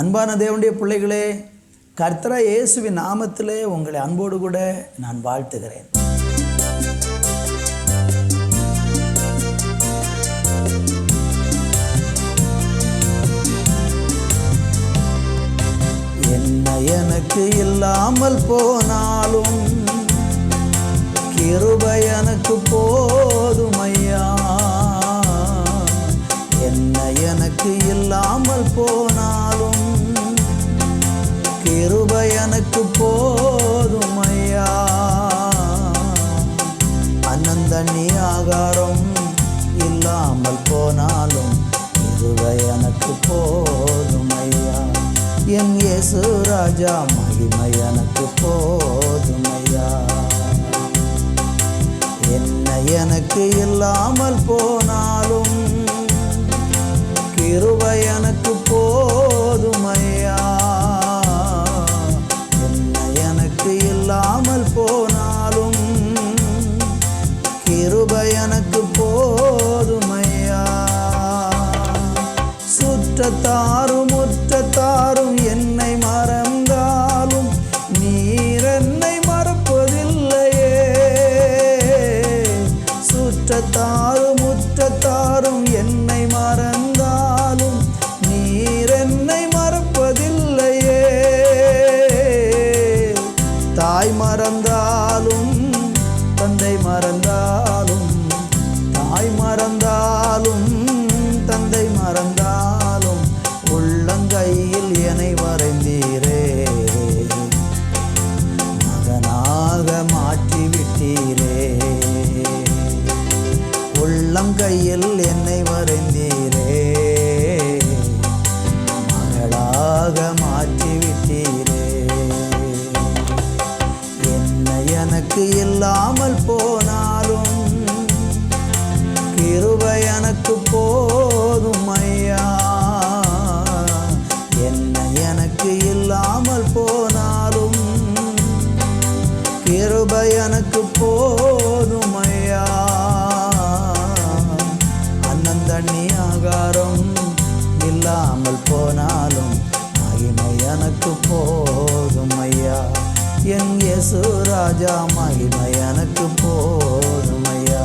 அன்பான தேவனுடைய பிள்ளைகளே கர்த்தரா இயேசுவின் நாமத்திலே உங்களை அன்போடு கூட நான் வாழ்த்துகிறேன். என்ன எனக்கு இல்லாமல் போனாலும் கிருபை எனக்கு என்ன எனக்கு இல்லாமல் போ எனக்கு போதும் ஐயா அனந்தண்ணி ஆகாரம் இல்லாமல் போனாலும் கிருபை எனக்கு போதும் ஐயா என் இயேசு ராஜா மகிமை எனக்கு போதும் ஐயா என்ன எனக்கு இல்லாமல் போனாலும் താഴ உள்ளம் என்னை வரைந்தீரே மகளாக மாற்றிவிட்டீரே. என்னை எனக்கு இல்லாமல் போனாலும் தண்ணி ஆகாரம் இல்லாமல் போனாலும் மகிமை எனக்கு போதும் ஐயா. என் இயேசு ராஜா மகிமை எனக்கு போதும் ஐயா.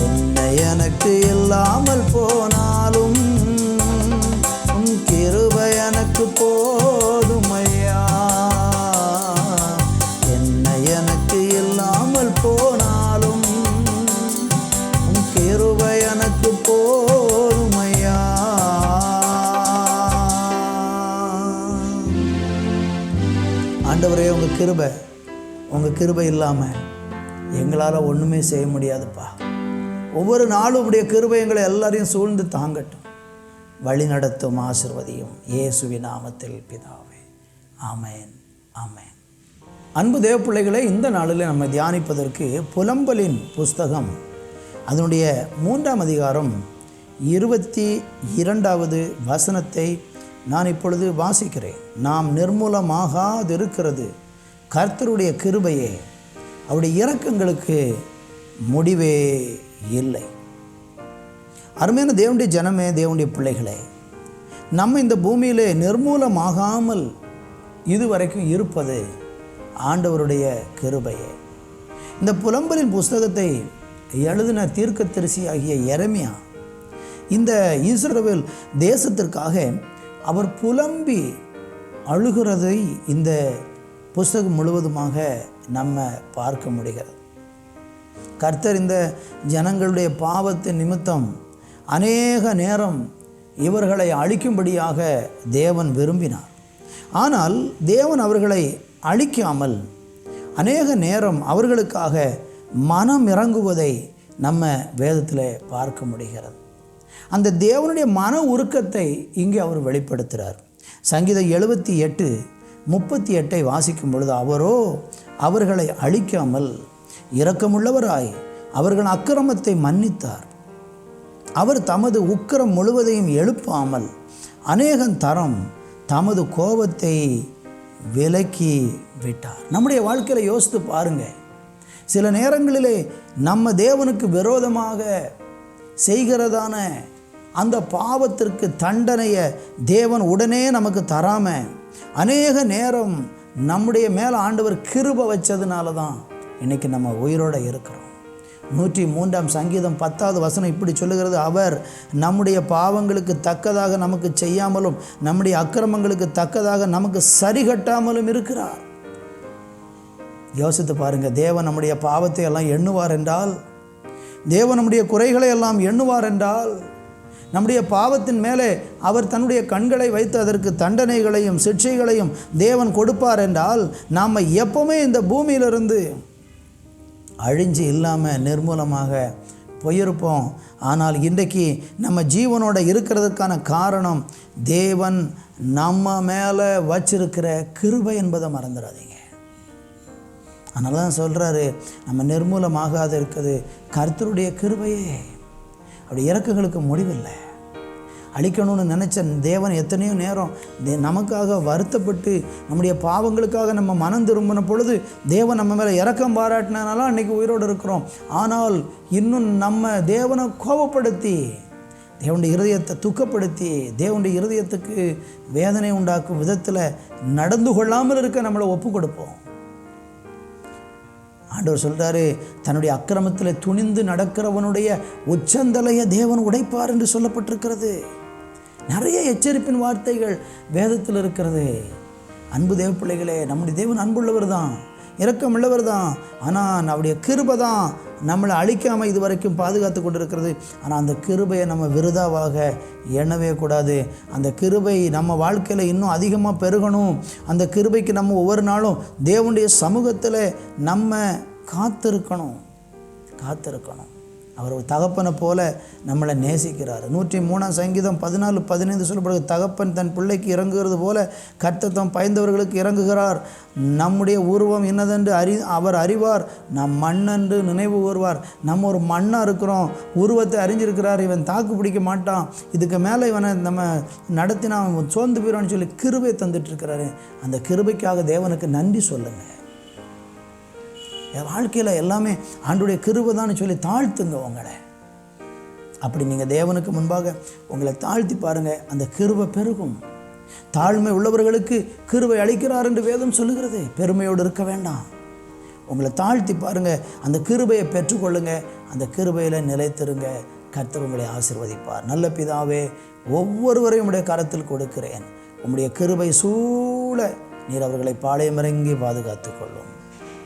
என்ன எனக்கு இல்லாமல் போ கிருபை உங்கள் கிருபை இல்லாமல் எங்களால் ஒன்றுமே செய்ய முடியாதுப்பா. ஒவ்வொரு நாளும் உடைய கிருபை எங்களை எல்லாரையும் சூழ்ந்து தாங்கட்டும். வழி நடத்தும் ஆசிர்வதியும் இயேசுவி நாமத்தில் பிதாவே. ஆமேன் ஆமேன். அன்பு தேவ பிள்ளைகளை இந்த நாளில் நம்ம தியானிப்பதற்கு புலம்பலின் புஸ்தகம் அதனுடைய மூன்றாம் அதிகாரம் இருபத்தி இரண்டாவது வசனத்தை நான் இப்பொழுது வாசிக்கிறேன். நாம் நிர்மூலமாகாதிருக்கிறது. கர்த்தருடைய கிருபையே அவருடைய இறக்கங்களுக்கு முடிவே இல்லை. அருமையான தேவனுடைய ஜனமே தேவனுடைய பிள்ளைகளே நம்ம இந்த பூமியிலே நிர்மூலமாகாமல் இதுவரைக்கும் இருப்பது ஆண்டவருடைய கிருபையே. இந்த புலம்பலின் புஸ்தகத்தை எழுதின தீர்க்க தரிசி ஆகிய எரமியா இந்த ஈஸ்வரவேல் தேசத்திற்காக அவர் புலம்பி அழுகிறதை இந்த புஸ்தகம் முழுவதுமாக நம்ம பார்க்க முடிகிறது. கர்த்தர் இந்த ஜனங்களுடைய பாவத்தின் நிமித்தம் அநேக நேரம் இவர்களை அழிக்கும்படியாக தேவன் விரும்பினார். ஆனால் தேவன் அவர்களை அழிக்காமல் அநேக நேரம் அவர்களுக்காக மனம் இறங்குவதை நம்ம வேதத்தில் பார்க்க முடிகிறது. அந்த தேவனுடைய மன உருக்கத்தை இங்கே அவர் வெளிப்படுத்துகிறார். சங்கீதம் எழுபத்தி எட்டு முப்பத்தி எட்டை வாசிக்கும் பொழுது அவரோ அவர்களை அழிக்காமல் இரக்கமுள்ளவராய் அவர்கள் அக்கிரமத்தை மன்னித்தார். அவர் தமது உக்கிரம் முழுவதையும் எழுப்பாமல் அநேகன் தரம் தமது கோபத்தை விலக்கி விட்டார். நம்முடைய வாழ்க்கையில் யோசித்து பாருங்கள் சில நேரங்களிலே நம்ம தேவனுக்கு விரோதமாக செய்கிறதான அந்த பாவத்திற்கு தண்டனையை தேவன் உடனே நமக்கு தராமல் அநேக நேரம் நம்முடைய மேலே ஆண்டவர் கிருப வச்சதுனால தான் இன்னைக்கு நம்ம உயிரோட இருக்கிறோம். நூற்றி மூன்றாம் சங்கீதம் பத்தாவது வசனம் இப்படி சொல்லுகிறது அவர் நம்முடைய பாவங்களுக்கு தக்கதாக நமக்கு செய்யாமலும் நம்முடைய அக்கிரமங்களுக்கு தக்கதாக நமக்கு சரிகட்டாமலும் இருக்கிறார். யோசித்து பாருங்க தேவன் நம்முடைய பாவத்தை எல்லாம் எண்ணுவார் என்றால் தேவன் நம்முடைய குறைகளை எல்லாம் எண்ணுவார் என்றால் நம்முடைய பாவத்தின் மேலே அவர் தன்னுடைய கண்களை வைத்து அதற்கு தண்டனைகளையும் சிக்ஷைகளையும் தேவன் கொடுப்பார் என்றால் நாம் எப்பவுமே இந்த பூமியிலிருந்து அழிஞ்சு இல்லாமல் நிர்மூலமாக போயிருப்போம். ஆனால் இன்றைக்கு நம்ம ஜீவனோட இருக்கிறதுக்கான காரணம் தேவன் நம்ம மேலே வச்சிருக்கிற கிருபை என்பதை மறந்துடாதீங்க. அதனால தான் சொல்கிறாரு நம்ம நிர்மூலமாகாது இருக்குது கர்த்தருடைய கிருபையே. அப்படி இறக்குகளுக்கு முடிவில்லை. அழிக்கணும்னு நினச்ச தேவன் எத்தனையோ நேரம் தே நமக்காக வருத்தப்பட்டு நம்முடைய பாவங்களுக்காக நம்ம மனம் திரும்பின பொழுது தேவன் நம்ம மேலே இறக்கம் பாராட்டினால அன்றைக்கி உயிரோடு இருக்கிறோம். ஆனால் இன்னும் நம்ம தேவனை கோபப்படுத்தி தேவனுடைய இருதயத்தை துக்கப்படுத்தி தேவனுடைய இருதயத்துக்கு வேதனை உண்டாக்கும் விதத்தில் நடந்து கொள்ளாமல் இருக்க நம்மளை ஒப்பு கொடுப்போம் ஆண்டவர் சொல்கிறாரு தன்னுடைய அக்கிரமத்தில் துணிந்து நடக்கிறவனுடைய உச்சந்தலைய தேவன் உடைப்பார் என்று சொல்லப்பட்டிருக்கிறது. நிறைய எச்சரிப்பின் வார்த்தைகள் வேதத்தில் இருக்கிறது. அன்பு தேவ பிள்ளைகளே நம்முடைய தேவன் அன்புள்ளவர் தான் இரக்கம் உள்ளவர் தான் ஆனால் அவருடைய கிருபை தான் நம்மளை அழிக்காமல் இது வரைக்கும் பாதுகாத்து கொண்டிருக்கிறது. ஆனால் அந்த கிருபையை நம்ம விருதாவாக எண்ணவே கூடாது. அந்த கிருபை நம்ம வாழ்க்கையில் இன்னும் அதிகமாக பெருகணும். அந்த கிருபைக்கு நம்ம ஒவ்வொரு நாளும் தேவனுடைய சமூகத்தில் நம்ம காத்திருக்கணும். காத்திருக்கணும். அவர் ஒரு தகப்பனை போல நம்மளை நேசிக்கிறார். நூற்றி மூணாம் சங்கீதம் பதினாலு பதினைந்து சொல்லப்படுது தகப்பன் தன் பிள்ளைக்கு இறங்குகிறது போல கர்த்தத்தம் பயந்தவர்களுக்கு இறங்குகிறார். நம்முடைய உருவம் என்னதென்று அறி அவர் அறிவார். நம் மண்ணென்று நினைவு கூறுவார். நம்ம ஒரு மண்ணாக இருக்கிறோம். உருவத்தை அறிஞ்சிருக்கிறார். இவன் தாக்கு பிடிக்க மாட்டான். இதுக்கு மேலே இவனை நம்ம நடத்தினா அவன் சோர்ந்து போயிடுவான்னு சொல்லி கிருபை தந்துட்டு இருக்கிறாரு. அந்த கிருபைக்காக தேவனுக்கு நன்றி சொல்லுங்கள் என் வாழ்க்கையில் எல்லாமே ஆண்டுடைய கிருபை தான் சொல்லி தாழ்த்துங்க உங்களை. அப்படி நீங்கள் தேவனுக்கு முன்பாக உங்களை தாழ்த்தி பாருங்கள் அந்த கிருபை பெருகும். தாழ்மை உள்ளவர்களுக்கு கிருவை அளிக்கிறார் என்று வேதம் சொல்லுகிறது பெருமையோடு இருக்க வேண்டாம். உங்களை தாழ்த்தி பாருங்கள் அந்த கிருபையை பெற்றுக்கொள்ளுங்க அந்த கிருபையில் நிலைத்திருங்க. கர்த்தர் உங்களை ஆசிர்வதிப்பார். நல்ல பிதாவே ஒவ்வொருவரையும் உடைய கரத்தில் கொடுக்கிறேன். உம்முடைய கிருபை சூழ நீர் அவர்களை பாளையமிறங்கி பாதுகாத்துக் கொள்ளும்